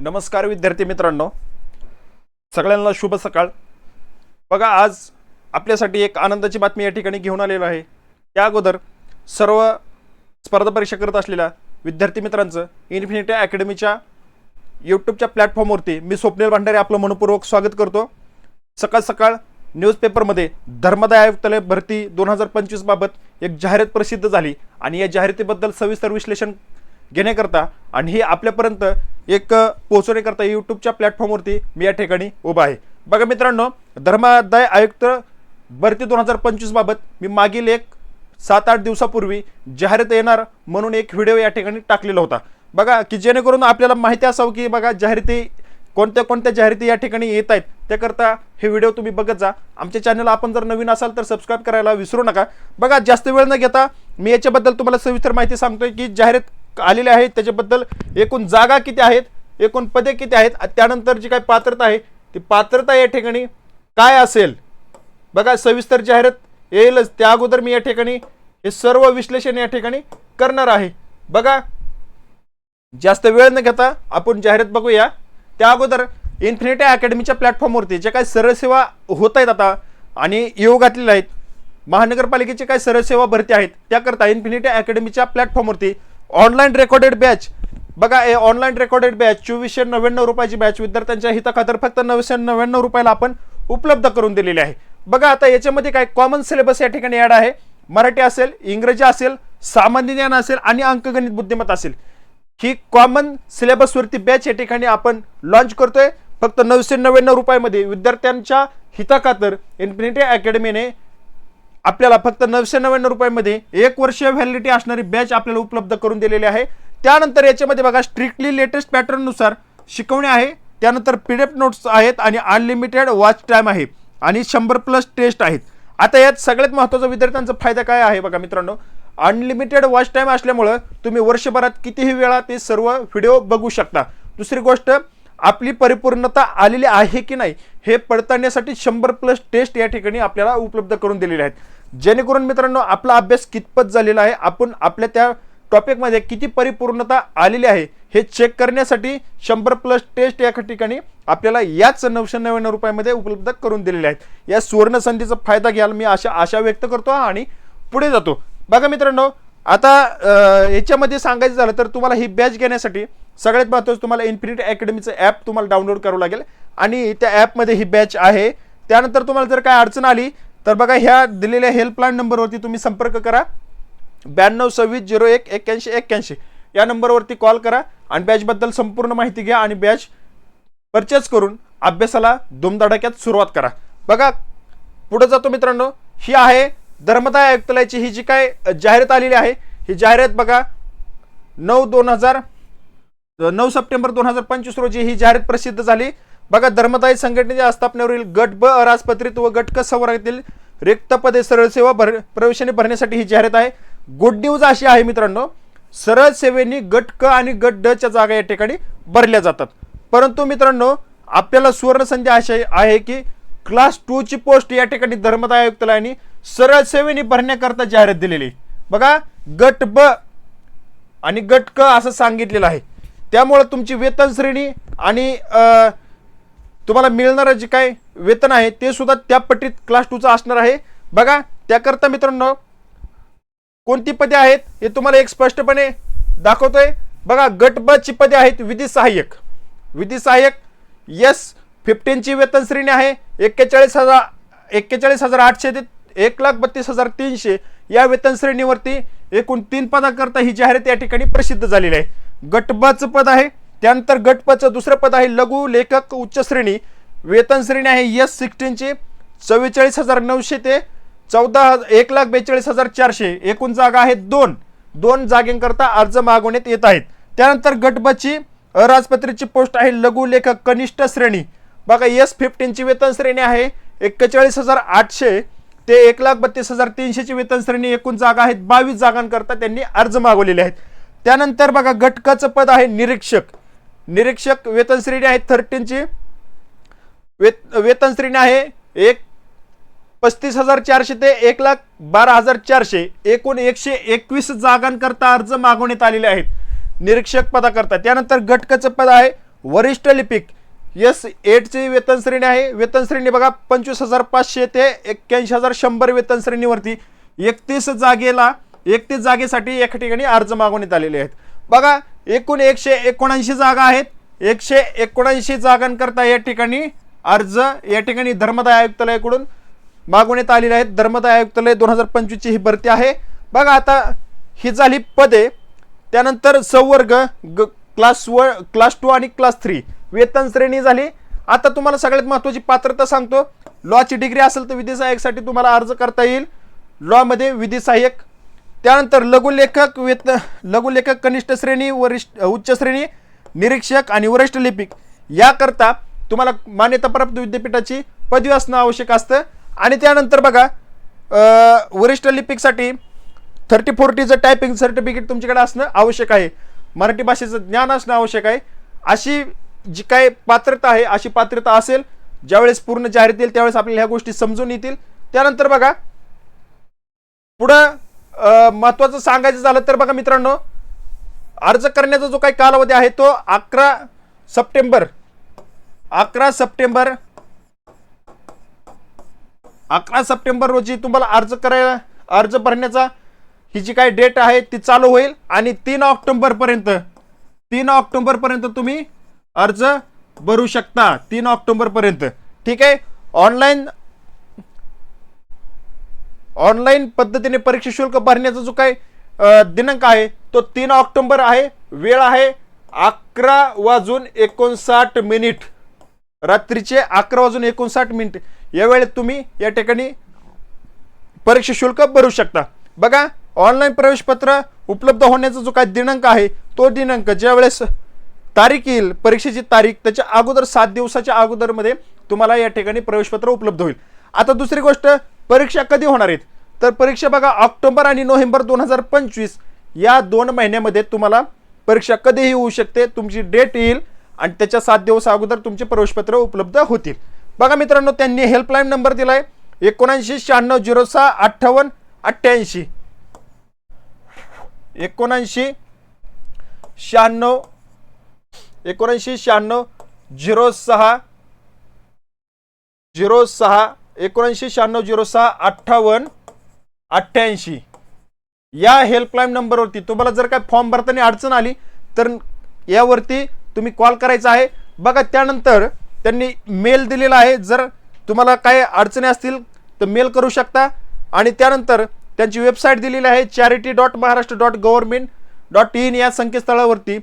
नमस्कार विद्यार्थी मित्रांनो. सगळ्यांना शुभ सकाळ. बघा आज आपल्यासाठी एक आनंदाची बातमी या ठिकाणी घेऊन आलेलो आहे. त्या अगोदर सर्व स्पर्धा परीक्षा करत असलेल्या विद्यार्थी मित्रांचं इन्फिनिटी अकॅडमीच्या यूट्यूबच्या प्लॅटफॉर्मवरती मी स्वप्नील भांडारे आपलं मनपूर्वक स्वागत करतो. सकाळ सकाळ न्यूजपेपरमध्ये धर्मदाय आयुक्तालय भरती दोन हजार पंचवीसबाबत एक जाहिरात प्रसिद्ध झाली आणि या जाहिरातीबद्दल सविस्तर विश्लेषण घेण्याकरता आणि हे आपल्यापर्यंत एक अ, पोहोचवण्याकरता यूट्यूबच्या प्लॅटफॉर्मवरती मी या ठिकाणी उभा आहे. बघा मित्रांनो धर्मादाय आयुक्त भरती दोन हजार पंचवीसबाबत मी मागील एक सात आठ दिवसापूर्वी जाहिरात येणार म्हणून एक व्हिडिओ या ठिकाणी टाकलेला होता. बघा की जेणेकरून आपल्याला माहिती असावं की बघा जाहिराती कोणत्या कोणत्या जाहिराती या ठिकाणी येत आहेत त्याकरता हे व्हिडिओ तुम्ही बघत जा. आमच्या चॅनलला आपण जर नवीन असाल तर सबस्क्राईब करायला विसरू नका. बघा जास्त वेळ न घेता मी याच्याबद्दल तुम्हाला सविस्तर माहिती सांगतोय की जाहिरात आलेले आहेत त्याच्याबद्दल एकूण जागा किती आहेत एकूण पदे किती आहेत त्यानंतर जी काय पात्रता आहे ती पात्रता या ठिकाणी काय असेल? बघा सविस्तर जाहिरात येईलच. त्या अगोदर मी या ठिकाणी हे सर्व विश्लेषण या ठिकाणी करणार आहे. बघा जास्त वेळ न घेता आपण जाहिरात बघूया. त्या अगोदर इन्फिनिटी अकॅडमीच्या प्लॅटफॉर्मवरती जे काय सरळसेवा होत आहेत आता आणि योग घातलेल्या आहेत महानगरपालिकेचे काय सरळसेवा भरती आहेत त्याकरता इन्फिनिटी अकॅडमीच्या प्लॅटफॉर्मवरती ऑनलाईन रेकॉर्डेड बॅच. बघा हे ऑनलाईन रेकॉर्डेड बॅच चोवीसशे नव्याण्णव रुपयाची बॅच विद्यार्थ्यांच्या हिताखातर फक्त नऊशे नव्याण्णव रुपयाला आपण उपलब्ध करून दिलेली आहे. बघा आता याच्यामध्ये काय कॉमन सिलेबस या ठिकाणी ॲड आहे. मराठी असेल इंग्रजी असेल सामान्य ज्ञान असेल आणि अंकगणित बुद्धिमत्ता असेल. ही कॉमन सिलेबसवरती बॅच या ठिकाणी आपण लॉन्च करतोय. फक्त नऊशे नव्याण्णव रुपयामध्ये विद्यार्थ्यांच्या हिताखातर इन्फिनिटी अकॅडमीने आपल्याला फक्त नऊशे नव्याण्णव रुपयामध्ये एक वर्ष व्हॅलिडिटी असणारी बॅच आपल्याला उपलब्ध करून दिलेली आहे. त्यानंतर याच्यामध्ये बघा स्ट्रिक्टली लेटेस्ट पॅटर्ननुसार शिकवणे आहे. त्यानंतर पी डी एफ नोट्स आहेत आणि अनलिमिटेड वॉच टाईम आहे. आणि शंभर प्लस टेस्ट आहेत. आता यात सगळ्यात महत्त्वाचा विद्यार्थ्यांचा फायदा काय आहे बघा मित्रांनो? अनलिमिटेड वॉच टाईम असल्यामुळं तुम्ही वर्षभरात कितीही वेळा ते सर्व व्हिडिओ बघू शकता. दुसरी गोष्ट आपली परिपूर्णता आलेली आहे की नाही हे पडताळण्यासाठी शंभर प्लस टेस्ट या ठिकाणी आपल्याला उपलब्ध करून दिलेले आहेत. जेणेकरून मित्रांनो आपला अभ्यास कितपत झालेला आहे आपण आपल्या त्या टॉपिकमध्ये किती परिपूर्णता आलेली आहे हे चेक करण्यासाठी शंभर प्लस टेस्ट या ठिकाणी आपल्याला याच नऊशे नव्याण्णव रुपयामध्ये उपलब्ध करून दिलेले आहेत. या सुवर्णसंधीचा फायदा घ्याल मी अशा आशा व्यक्त करतो आणि पुढे जातो. बघा मित्रांनो आता याच्यामध्ये सांगायचं झालं तर तुम्हाला ही बॅच घेण्यासाठी सगळ्यात महत्त्वाचं तुम्हाला इन्फिनिटी अकॅडमीचं ॲप तुम्हाला डाउनलोड करावं लागेल. आणि त्या ॲपमध्ये ही बॅच आहे. त्यानंतर तुम्हाला जर काय अडचण आली तर बघा ह्या दिलेल्या हेल्पलाईन नंबरवरती तुम्ही संपर्क करा. ब्याण्णव सव्वीस झिरो एक एक्क्याऐंशी एक्क्याऐंशी. या नंबरवरती कॉल करा आणि बॅचबद्दल संपूर्ण माहिती घ्या आणि बॅच परचेस करून अभ्यासाला धुमधडाक्यात सुरुवात करा. बघा पुढे जातो मित्रांनो. ही आहे धर्मदाय आयुक्तालयाची ही जी काय जाहिरात आलेली आहे ही जाहिरात बघा नऊ दोन हजार नऊ सप्टेंबर दोन हजार पंचवीस रोजी ही जाहिरात प्रसिद्ध झाली. बघा धर्मदायी संघटनेच्या आस्थापनेवरील गट ब अराजपत्रित व गट क संवर्गातील रिक्त पदे सरळ सेवा भर प्रवेशाने भरण्यासाठी ही जाहिरात आहे. गुड न्यूज अशी आहे मित्रांनो सरळ सेवेनी गट क आणि गट ड च्या जागा या ठिकाणी भरल्या जातात. परंतु मित्रांनो आपल्याला सुवर्ण संधी अशी आहे की क्लास टूची पोस्ट या ठिकाणी धर्मदाय आयुक्तालयाने सरळ सेवेने भरण्याकरता जाहिरात दिलेली बघा गट ब आणि गट क असं सांगितलेलं आहे. त्यामुळं तुमची वेतन श्रेणी आणि तुम्हाला मिळणारं जे काय वेतन आहे ते सुद्धा त्या पट्टीत क्लास टूचं असणार आहे. बघा त्याकरता मित्रांनो कोणती पदे आहेत हे तुम्हाला एक स्पष्टपणे दाखवतोय. बघा गट ब ची पदे आहेत विधी सहाय्यक. विधी सहाय्यक यस फिफ्टीनची वेतन श्रेणी आहे. एक्केचाळीस हजार एक्केचाळीस हजार आठशे ते एक लाख बत्तीस हजार तीनशे या वेतन श्रेणीवरती एकूण तीन पदाकरता ही जाहिरात या ठिकाणी प्रसिद्ध झालेली आहे. गट पद आहे. त्यानंतर गटपचं दुसरं पद आहे लघु लेखक उच्च श्रेणी. वेतन श्रेणी आहे यस सिक्स्टीनची चव्वेचाळीस हजार नऊशे ते चौदा हजार एक लाख बेचाळीस हजार चारशे. एकूण जागा आहेत दोन. दोन जागेंकरता अर्ज मागवण्यात येत आहेत. त्यानंतर गटबची अराजपत्रीची पोस्ट आहे लघु लेखक कनिष्ठ श्रेणी. बघा यस फिफ्टीनची वेतन श्रेणी आहे एक्केचाळीस हजार आठशे ते एक लाख बत्तीस हजार तीनशेची वेतन श्रेणी. एकूण जागा आहेत बावीस जागांकरता त्यांनी अर्ज मागवलेले आहेत. त्यानंतर बघा गटकाचं पद आहे निरीक्षक. निरीक्षक वेतन श्रेणी आहे थर्टीनची वेत वेतन श्रेणी आहे एक पस्तीस हजार चारशे ते एक लाख बारा हजार चारशे. एकूण एकशे एकवीस जागांकरता अर्ज मागवण्यात आलेले आहेत. निरीक्षक पदाकरता. त्यानंतर घटकाचं पद आहे वरिष्ठ लिपिक. यस एटची वेतन श्रेणी आहे. वेतन श्रेणी बघा पंचवीस हजार पाचशे ते एक्क्याऐंशी हजार शंभर वेतन श्रेणीवरती एकतीस जागेला एकतीस जागेसाठी एका ठिकाणी अर्ज मागवण्यात आलेले आहेत. बघा एकूण एकशे एकोणऐंशी जागा आहेत. एकशे एकोणऐंशी जागांकरता या ठिकाणी अर्ज या ठिकाणी धर्मदाय आयुक्तालयाकडून मागवण्यात आलेले आहेत. धर्मदाय आयुक्तालय दोन हजार पंचवीसची ही भरती आहे. बघा आता ही झाली पदे. त्यानंतर संवर्ग ग क्लास व क्लास टू आणि क्लास थ्री वेतन श्रेणी झाली. आता तुम्हाला सगळ्यात महत्त्वाची पात्रता सांगतो. लॉची डिग्री असेल तर विधी सहाय्यकसाठी तुम्हाला अर्ज करता येईल. लॉमध्ये विधी सहाय्यक त्यानंतर लघुलेखक वेत लघुलेखक कनिष्ठ श्रेणी वरिष्ठ उच्च श्रेणी निरीक्षक आणि वरिष्ठ लिपिक याकरता तुम्हाला मान्यताप्राप्त विद्यापीठाची पदवी असणं आवश्यक असतं. आणि त्यानंतर बघा वरिष्ठ लिपिकसाठी थर्टी फोर्टीचं टायपिंग सर्टिफिकेट तुमच्याकडे असणं आवश्यक आहे. मराठी भाषेचं ज्ञान असणं आवश्यक आहे. अशी जी काय पात्रता आहे अशी पात्रता असेल ज्यावेळेस पूर्ण जाहीर येईल त्यावेळेस आपल्याला ह्या गोष्टी समजून येतील. त्यानंतर बघा पुढं महत्त्वाचं सांगायचं झालं तर बघा मित्रांनो अर्ज करण्याचा जो काही कालावधी आहे तो अकरा सप्टेंबर अकरा सप्टेंबर अकरा सप्टेंबर रोजी तुम्हाला अर्ज करायला अर्ज भरण्याचा ही जी काही डेट आहे ती चालू होईल आणि तीन ऑक्टोंबरपर्यंत तीन ऑक्टोंबरपर्यंत तुम्ही अर्ज भरू शकता तीन ऑक्टोंबरपर्यंत ठीक आहे? ऑनलाईन ऑनलाईन पद्धतीने परीक्षा शुल्क भरण्याचा जो काही दिनांक आहे तो तीन ऑक्टोंबर आहे. वेळ आहे अकरा वाजून एकोणसाठ मिनिट. रात्रीचे अकरा वाजून एकोणसाठ मिनिट. या वेळेत तुम्ही या ठिकाणी परीक्षा शुल्क भरू शकता. बघा ऑनलाईन प्रवेशपत्र उपलब्ध होण्याचा जो काही दिनांक आहे तो दिनांक ज्यावेळेस तारीख येईल परीक्षेची तारीख त्याच्या अगोदर सात दिवसाच्या अगोदरमध्ये तुम्हाला या ठिकाणी प्रवेशपत्र उपलब्ध होईल. आता दुसरी गोष्ट परीक्षा कधी होणार आहेत? तर परीक्षा बघा ऑक्टोबर आणि नोव्हेंबर दोन हजार पंचवीस या दोन महिन्यामध्ये तुम्हाला परीक्षा कधीही होऊ शकते तुमची डेट येईल आणि त्याच्या सात दिवस अगोदर तुमचे प्रवेशपत्र उपलब्ध होतील. बघा मित्रांनो त्यांनी हेल्पलाईन नंबर दिला आहे एकोणऐंशी शहाण्णव झिरो सहा अठ्ठावन्न अठ्ठ्याऐंशी. एकोणऐंशी शहाण्णव एकोणऐंशी शहाण्णव झिरो सहा झिरो सहा एकोणऐंशी शहाण्णव झिरो सहा अठ्ठावन्न अठ्ठ्याऐंशी. या हेल्पलाईन नंबरवरती तुम्हाला जर काय फॉर्म भरताना अडचण आली तर यावरती तुम्ही कॉल करायचा आहे. बघा त्यानंतर त्यांनी मेल दिलेला आहे. जर तुम्हाला काय अडचणी असतील तर मेल करू शकता. आणि त्यानंतर त्यांची वेबसाईट दिलेली आहे charity dot Maharashtra dot government dot in या संकेतस्थळावरती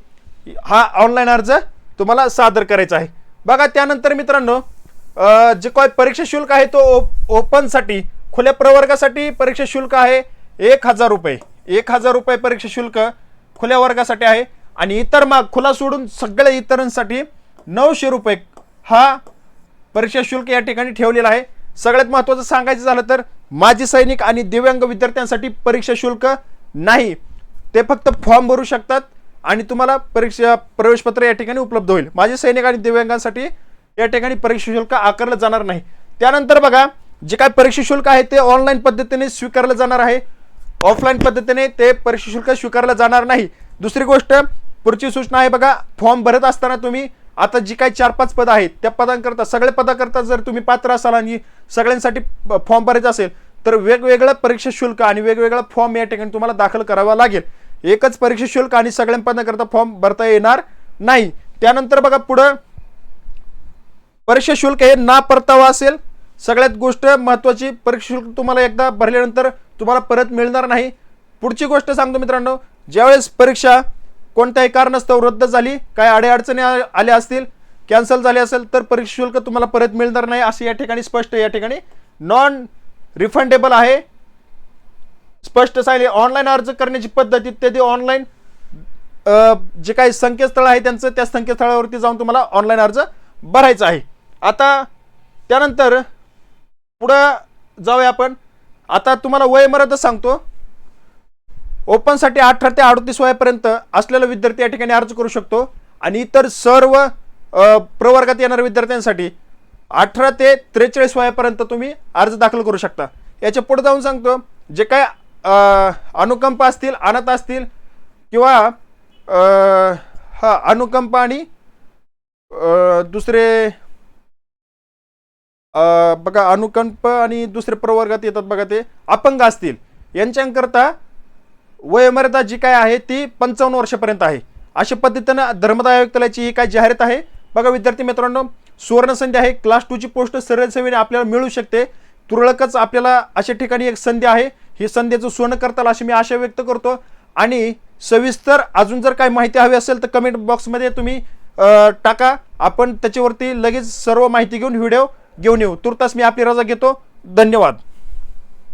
हा ऑनलाईन अर्ज तुम्हाला सादर करायचा आहे. बघा त्यानंतर मित्रांनो जे काय परीक्षा शुल्क आहे तो ओप ओपनसाठी खुल्या प्रवर्गासाठी परीक्षा शुल्क आहे एक हजार रुपये. एक हजार रुपये परीक्षा शुल्क खुल्या वर्गासाठी आहे आणि इतर माग खुला सोडून सगळ्या इतरांसाठी नऊशे रुपये हा परीक्षा शुल्क या ठिकाणी ठेवलेला आहे. सगळ्यात महत्त्वाचं सांगायचं झालं तर माजी सैनिक आणि दिव्यांग विद्यार्थ्यांसाठी परीक्षा शुल्क नाही. ते फक्त फॉर्म भरू शकतात आणि तुम्हाला परीक्षा प्रवेशपत्र या ठिकाणी उपलब्ध होईल. माजी सैनिक आणि दिव्यांगांसाठी या ठिकाणी परीक्षा शुल्क आकारलं जाणार नाही. त्यानंतर बघा जे काय परीक्षा शुल्क आहे ते ऑनलाईन पद्धतीने स्वीकारलं जाणार आहे. ऑफलाईन पद्धतीने ते परीक्षा शुल्क स्वीकारलं जाणार नाही. दुसरी गोष्ट पुढची सूचना आहे बघा फॉर्म भरत असताना तुम्ही आता जी काही चार पाच पदं आहेत त्या पदांकरता सगळ्या पदाकरता जर तुम्ही पात्र असाल आणि सगळ्यांसाठी फॉर्म भरायचा असेल तर वेगवेगळं परीक्षा शुल्क आणि वेगवेगळा फॉर्म या ठिकाणी तुम्हाला दाखल करावा लागेल. एकच परीक्षा शुल्क आणि सगळ्या पदांकरता फॉर्म भरता येणार नाही. त्यानंतर बघा पुढं परीक्षा शुल्क हे ना परतावा असेल. सगळ्यात गोष्ट महत्त्वाची परीक्षा शुल्क तुम्हाला एकदा भरल्यानंतर तुम्हाला परत मिळणार नाही. पुढची गोष्ट सांगतो मित्रांनो ज्यावेळेस परीक्षा कोणत्याही कारणास्तव रद्द झाली काय अडीअडचणी आ- आल्या असतील कॅन्सल झाले असेल तर परीक्षा शुल्क तुम्हाला परत मिळणार नाही असं या ठिकाणी स्पष्ट या ठिकाणी नॉन रिफंडेबल आहे. स्पष्ट सांगले ऑनलाईन अर्ज करण्याची पद्धत इत्यादी ऑनलाईन जे काही संकेतस्थळ आहे त्यांचं त्या संकेतस्थळावरती जाऊन तुम्हाला ऑनलाईन अर्ज भरायचा आहे. आता त्यानंतर पुढं जाऊया आपण. आता तुम्हाला वयमर्यादा सांगतो. ओपनसाठी अठरा ते अडतीस वयापर्यंत असलेला विद्यार्थी या ठिकाणी अर्ज करू शकतो. आणि इतर सर्व प्रवर्गात येणाऱ्या विद्यार्थ्यांसाठी अठरा ते त्रेचाळीस वयापर्यंत तुम्ही अर्ज दाखल करू शकता. याच्यापुढे जाऊन सांगतो जे काय अनुकंप असतील अनाथ असतील किंवा हा अनुकंप आणि दुसरे बघा अनुकंप आणि दुसरे प्रवर्गात येतात बघा ते. अपंग असतील. यांच्याकरता वयोमर्यादा जी काय आहे ती पंचावन्न वर्षापर्यंत आहे. अशा पद्धतीनं धर्मदाय आयुक्तालयाची ही काय जाहिरात आहे? बघा विद्यार्थी मित्रांनो सुवर्ण संधी आहे क्लास टूची पोस्ट सरळ सेवेने आपल्याला मिळू शकते. तुरळकच आपल्याला अशा ठिकाणी एक संधी आहे. ही संधीचं सोनं करताल अशी मी आशा व्यक्त करतो. आणि सविस्तर अजून जर काही माहिती हवी असेल तर कमेंट बॉक्समध्ये तुम्ही टाका. आपण त्याच्यावरती लगेच सर्व माहिती घेऊन व्हिडिओ घेऊन येऊ. तुर्तास मी आपली रजा घेतो. धन्यवाद.